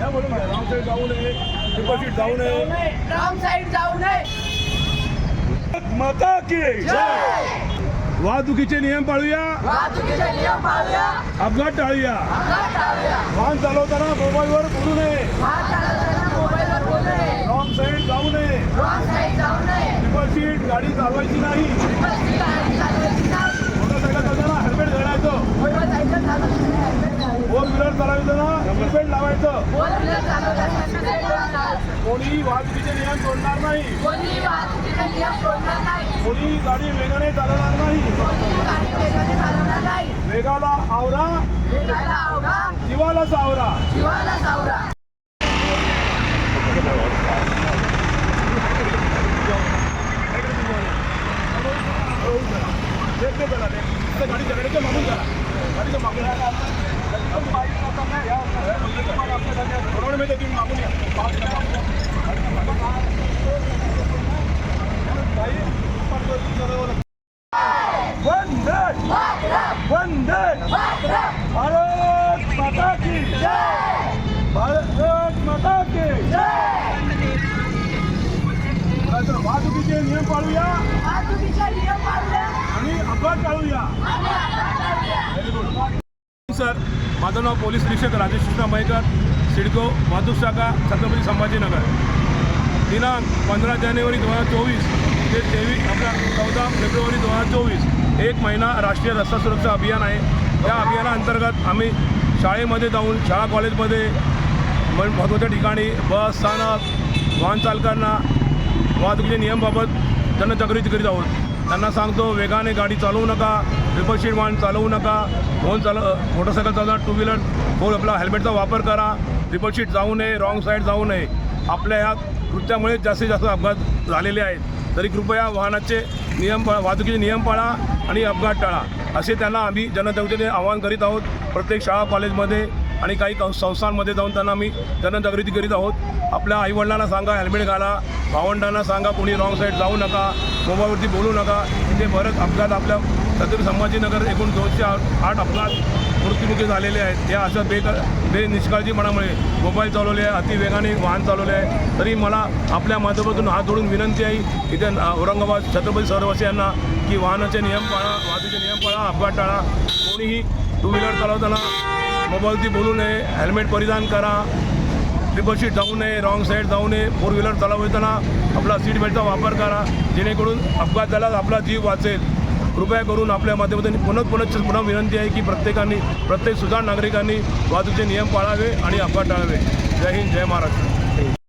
या बोलून घ्या. रॉंग साईड जाऊ नये ट्रिपल सीट जाऊ नये. रॉंग साईड जाऊ नये. माता की वाहतुकीचे नियम पाळूया. वाहतुकीचे नियम पाळूया. अपघात टाळूया. वाहन चालवताना मोबाईलवर बोलू नये. वाहन चालवताना मोबाईलवर बोलू नये. रॉंग साईड जाऊ नये. रॉंग साईड जाऊ नये. ट्रिपल सीट गाडी चालवायची नाही बसची गाडी चालवायची नाही मोटरसायकल चालताना हेल्मेट घालायचं मोटरसायकल चालवताना हेल्मेट घालायचं. फोर व्हीलर चालवताना हेल्मेट लावायचं फोर व्हीलर चालवताना हेल्मेट घालायचं. कोणी वाहतुकीचे नियम बेल्ट लावायचं. कोणीही वाहतुकीचे नियम तोडणार नाही. कोणी गाडी वेगाने चालवणार नाही. वेगाला आवरा. जीवाला सावरा जीवाला सावरा गाडी गाडीच्या मागून करा गाडीच्या मागून बरोबर तुम्ही मागून या भारत माता की भारत माता की वाहतुकीचे नियम पाळूया आणि अपघात आणि अपघात टाळूया सर माझं नाव पोलीस निरीक्षक राजेश कृष्णा मयकर. सिडको वाहतूक शाखा छत्रपती संभाजीनगर. दिनांक पंधरा जानेवारी दोन हजार चोवीस ते तेवीस आपला चौदा फेब्रुवारी दोन हजार चोवीस. एक महिना राष्ट्रीय रस्ता सुरक्षा अभियान आहे. त्या अभियानाअंतर्गत आम्ही शाळेमध्ये जाऊन शाळा कॉलेजमध्ये महत्त्वाच्या ठिकाणी बस स्थानक वाहन चालकांना वाहतुकीचे नियमबाबत जनजागृती करीत आहोत. त्यांना सांगतो वेगाने गाडी चालवू नका. ट्रिपल वाहन चालवू नका. फोन चालव मोटरसायकल चालवणार टू व्हीलर फोर आपला हेल्मेटचा वापर करा. ट्रिपल जाऊ नये रॉंग साईड जाऊ नये. आपल्या ह्या कृत्यामुळे जास्तीत जास्त अपघात झालेले आहेत. तरी कृपया वाहनाचे नियम पाळा वाहतुकीचे नियम पाळा आणि अपघात टाळा. असे त्यांना आम्ही जनजागृतीने आवाहन करीत आहोत. प्रत्येक शाळा कॉलेजमध्ये आणि काही संस्थांमध्ये जाऊन त्यांना आम्ही जनजागृती करीत आहोत. आपल्या आईवडिलांना सांगा हेल्मेट घाला. भावंडांना सांगा कोणी रॉंग साईड जाऊ नका. मोबाईलवरती बोलू नका. इथे बरंच अपघात आपल्या छत्रपती संभाजीनगर एकूण दोनशे आठ आठ अपघात मृत्युमुखी झालेले आहेत. या अशा बेक बे निष्काळजीपणामुळे मोबाईल चालवले आहे अतिवेगाने वाहन चालवले आहे. तरी मला आपल्या माध्यमातून हात जोडून विनंती आहे इथे औरंगाबाद छत्रपती सर्वसी यांना की वाहनाचे नियम पाळा वाहतुकीचे नियम पाळा अपघात टाळा. कोणीही टू व्हीलर चालवताना मोबाईलची बोलू नये हेल्मेट परिधान करा. ट्रिपलशीट जाऊ नये रॉंग साईड जाऊ नये. फोर व्हीलर चालवताना आपला सीट बेल्टचा वापर करा. जेणेकरून अपघात झाला आपला जीव वाचेल. कृपया करून आपल्या माध्यमातून पुन्हा पुन्हा पुन्हा विनंती आहे की प्रत्येकाने प्रत्येक सुजाण नागरिकांनी वाहतूकचे नियम पाळावे आणि अपघात टाळावे जय हिंद जय महाराष्ट्र.